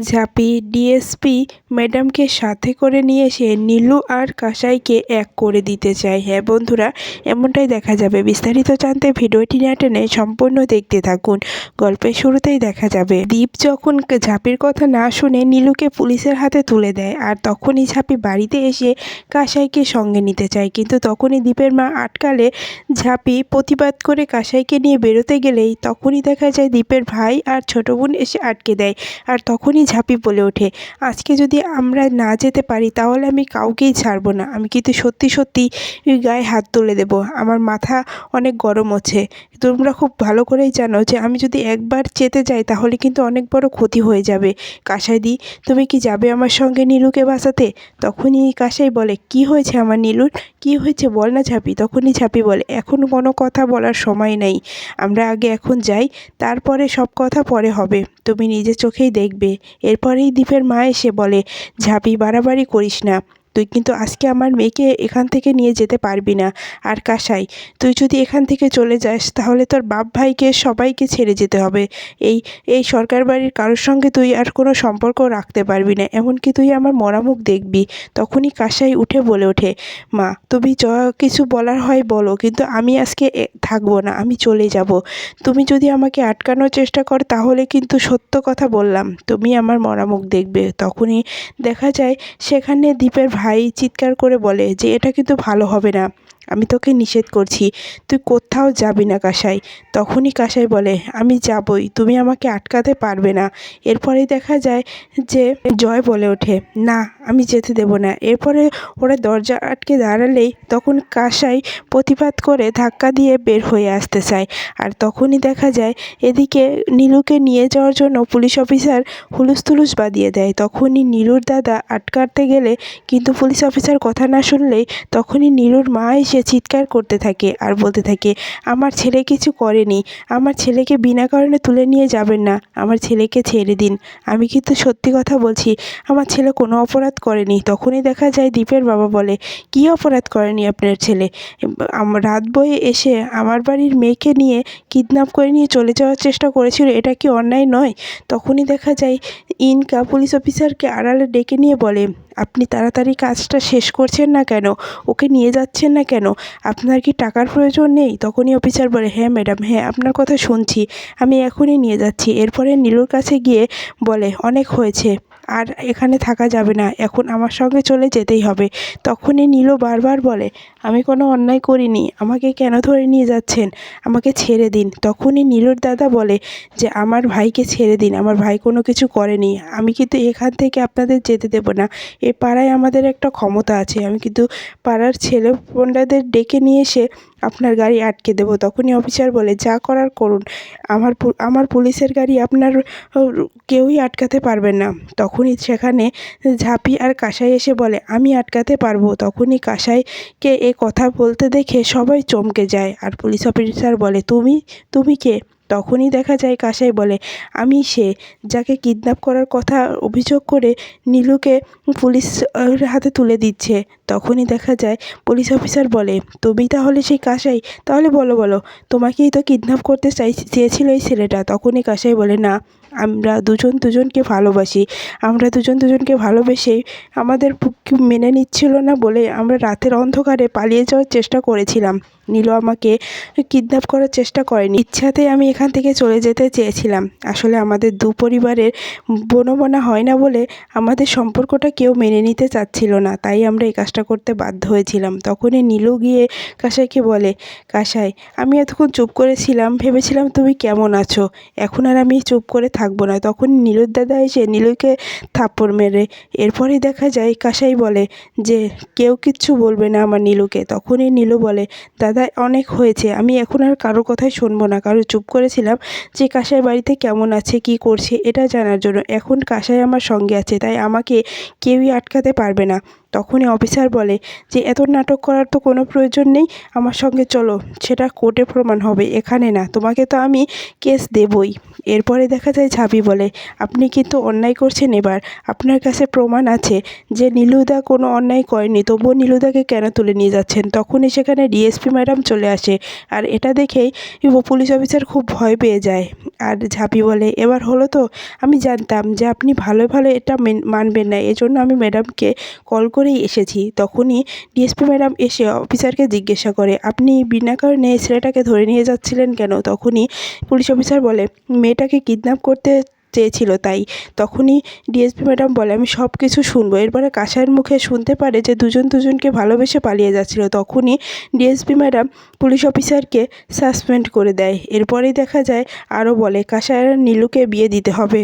ঝাঁপি DSP ম্যাডামকে সাথে করে নিয়ে এসে নীলু আর কাসাইকে এক করে দিতে চায়। হ্যাঁ বন্ধুরা, এমনটাই দেখা যাবে। বিস্তারিত জানতে ভিডিওটি না টেনে সম্পূর্ণ দেখতে থাকুন। গল্পের শুরুতেই দেখা যাবে, দীপ যখন ঝাঁপির কথা না শুনে নীলুকে পুলিশের হাতে তুলে দেয় আর তখনই ঝাঁপি বাড়িতে এসে কাসাইকে সঙ্গে নিতে চায়। কিন্তু তখনই দীপের মা আটকালে ঝাঁপি প্রতিবাদ করে কাসাইকে নিয়ে বেরোতে গেলেই তখনই দেখা যায় দীপের ভাই আর ছোট বোন এসে আটকে দেয়। আর তখনই ঝাঁপি বলে ওঠে। আজকে যদি আমরা না যেতে পারি, তাহলে আমি কাউকেই ছাড়বো না। আমি কিন্তু সত্যি সত্যি গায়ে হাত তুলে দেব। আমার মাথা অনেক গরম হচ্ছে তোমরা খুব ভালো করেই জানো যে আমি যদি একবার যেতে যাই, তাহলে কিন্তু অনেক বড় ক্ষতি হয়ে যাবে। কাসাইদি, তুমি কি যাবে আমার সঙ্গে নীলুকে বাঁচাতে? তখনই কাসাই বলে, কি হয়েছে আমার নীলুর? কি হয়েছে বল না ঝাঁপি। তখনই ঝাঁপি বলে, এখন কোনো কথা বলার সময় নেই। আমরা আগে এখন যাই, তারপরে সব কথা পরে হবে। তুমি নিজের চোখেই দেখবে। এরপরেই দীপের মা এসে বলে ঝাঁপি বাড়াবাড়ি করিস না। তুই কিন্তু আজকে আমার মেয়েকে এখান থেকে নিয়ে যেতে পারবি না। আর কাসাই, তুই যদি এখান থেকে চলে যাস, তাহলে তোর বাপ ভাইকে সবাইকে ছেড়ে যেতে হবে। এই এই সরকার বাড়ির কারোর সঙ্গে তুই আর কোনো সম্পর্ক রাখতে পারবি না, এমনকি তুই আমার মরামুখ দেখবি। তখনই কাসাই উঠে বলে ওঠে, মা, তুমি য কিছু বলার হয় বলো, কিন্তু আমি আজকে থাকব না, আমি চলে যাব। তুমি যদি আমাকে আটকানোর চেষ্টা কর, তাহলে কিন্তু সত্য কথা বললাম, তুমি আমার মরামুখ দেখবে। তখনই দেখা যায়, সেখানে দ্বীপের ভাই চিৎকার করে বলে যে এটা কিন্তু ভালো হবে না। আমি তোকে নিষেধ করছি। তুই কোথাও যাবি না কাসাই। তখনই কাসাই বলে, আমি যাবই, তুমি আমাকে আটকাতে পারবে না। এরপরে দেখা যায় যে জয় বলে ওঠে, না, আমি যেতে দেব না। এরপরে ওরা দরজা আটকে দাঁড়ালেই তখন কাসাই প্রতিবাদ করে ধাক্কা দিয়ে বের হয়ে আসতে চায়। আর তখনই দেখা যায় এদিকে নীলুকে নিয়ে যাওয়ার জন্য পুলিশ অফিসার হুলুস তুলুস বাঁধিয়ে দেয়। তখনই নীলুর দাদা আটকাতে গেলে কিন্তু পুলিশ অফিসার কথা না শুনলেই তখনই নীলুর মা এসে চিৎকার করতে থাকে আর বলতে থাকে, আমার ছেলে কিছু করেনি। আমার ছেলেকে বিনা কারণে তুলে নিয়ে যাবেন না। আমার ছেলেকে ছেড়ে দিন। আমি কিন্তু সত্যি কথা বলছি, আমার ছেলে কোনো অপরাধ করেনি। তখনই দেখা যায় দীপের বাবা বলে, কী অপরাধ করেনি আপনার ছেলে? রাত বয়ে এসে আমার বাড়ির মেয়েকে নিয়ে কিডন্যাপ করে নিয়ে চলে যাওয়ার চেষ্টা করেছিল, এটা কি অন্যায় নয়? তখনই দেখা যায় ইনকা পুলিশ অফিসারকে আড়ালে ডেকে নিয়ে বলে আপনি তাড়াতাড়ি কাজটা শেষ করছেন না কেন? ওকে নিয়ে যাচ্ছেন না কেন? আপনার কি টাকার প্রয়োজন নেই? তখনই অফিসার বলে হ্যাঁ ম্যাডাম হ্যাঁ আপনার কথা শুনছি। আমি এখনই নিয়ে যাচ্ছি। এরপরে নীলুর কাছে গিয়ে বলে, অনেক হয়েছে। আর এখানে থাকা যাবে না, এখন আমার সঙ্গে চলে যেতেই হবে। তখনই নীলু বারবার বলে, আমি কোনো অন্যায় করিনি, আমাকে কেন ধরে নিয়ে যাচ্ছেন? আমাকে ছেড়ে দিন। তখনই নীলুর দাদা বলে, যে আমার ভাইকে ছেড়ে দিন, আমার ভাই কোনো কিছু করেনি। আমি কিন্তু এখান থেকে আপনাদের যেতে দেবো না। এ পাড়ায় আমাদের একটা ক্ষমতা আছে। আমি কিন্তু পাড়ার ছেলে বোনরাদের ডেকে নিয়ে এসে আপনার গাড়ি আটকে দেবো। তখনই অফিসার বলে, যা করার করুন। আমার আমার পুলিশের গাড়ি আপনার, কেউই আটকাতে পারবেন না। তখনই সেখানে ঝাঁপি আর কাসাই এসে বলে, আমি আটকাতে পারব। তখনই কাসাইকে এ কথা বলতে দেখে সবাই চমকে যায় আর পুলিশ অফিসার বলে, তুমি তুমি কে? তখনই দেখা যায় কাসাই বলে, আমি সে যাকে কিডন্যাপ করার কথা অভিযোগ করে নীলুকে পুলিশ হাতে তুলে দিচ্ছে। তখনই দেখা যায় পুলিশ অফিসার বলে, তুমি তাহলে সেই কাসাই? তাহলে বলো বলো, তোমাকেই তো কিডন্যাপ করতে চাই, চেয়েছিল এই ছেলেটা? তখনই কাসাই বলে, না। আমরা দুজন দুজনকে ভালোবাসি। আমরা দুজন দুজনকে ভালোবেসে আমাদের মেনে নিচ্ছিল না বলে আমরা রাতের অন্ধকারে পালিয়ে যাওয়ার চেষ্টা করেছিলাম। নীলু আমাকে কিডন্যাপ করার চেষ্টা করেনি। ইচ্ছাতেই আমি এখান থেকে চলে যেতে চেয়েছিলাম। আসলে আমাদের দু পরিবারের বনবনা হয় না বলে আমাদের সম্পর্কটা কেউ মেনে নিতে চাচ্ছিল না, তাই আমরা এই কাজটা করতে বাধ্য হয়েছিলাম। তখনই নীলু গিয়ে কাসাইকে বলে, কাসাই, আমি এতক্ষণ চুপ করেছিলাম, ভেবেছিলাম তুমি কেমন আছো। এখন আর আমি চুপ করে থাকব না। তখন নীলুর দাদা এসে নীলুকে থাপ্পড় মেরে, এরপরেই দেখা যায় কাসাই বলে যে, কেউ কিচ্ছু বলবে না আমার নীলুকে। তখনই নীলু বলে, দাদা অনেক হয়েছে। আমি এখন আর কারও কথাই শুনব না। কারও চুপ করেছিলাম যে কাসাই বাড়িতে কেমন আছে, কি করছে, এটা জানার জন্য। এখন কাসাই আমার সঙ্গে আছে, তাই আমাকে কেউই আটকাতে পারবে না। তখনই অফিসার বলে যে এত নাটক করার তো কোনো প্রয়োজন নেই। আমার সঙ্গে চলো, সেটা কোর্টে প্রমাণ হবে। এখানে না, তোমাকে তো আমি কেস দেবই। এরপরে দেখা যায় ঝাঁপি বলে, আপনি কিন্তু অন্যায় করছেন এবার। আপনার কাছে প্রমাণ আছে যে, নীলুদা কোনো অন্যায় করেনি। তবুও নীলুদাকে কেন তুলে নিয়ে যাচ্ছেন? তখনই সেখানে ডিএসপি ম্যাডাম চলে আসে। আর এটা দেখেই পুলিশ অফিসার খুব ভয় পেয়ে যায়। আর ঝাঁপি বলে, এবার হলো তো? আমি জানতাম যে, আপনি ভালো ভালো এটা মানবেন না। এজন্য আমি ম্যাডামকে কল করেই এসেছি। তখনই ডিএসপি ম্যাডাম এসে অফিসারকে জিজ্ঞাসা করে, আপনি বিনা কারণে ছেলেটাকে ধরে নিয়ে যাচ্ছিলেন কেন? তখনই পুলিশ অফিসার বলে, মেয়েটাকে কিডন্যাপ করতে চেয়েছিল তাই। তখনই ডিএসপি ম্যাডাম বলে, আমি সব কিছু শুনব। এরপরে কাসাইয়ের মুখে শুনতে পারে যে দুজন দুজনকে ভালোবেসে পালিয়ে যাচ্ছিল। তখনই ডিএসপি ম্যাডাম পুলিশ অফিসারকে সাসপেন্ড করে দেয়। এরপরেই দেখা যায়, আরও বলে, কাসাইয়ের নীলুকে বিয়ে দিতে হবে।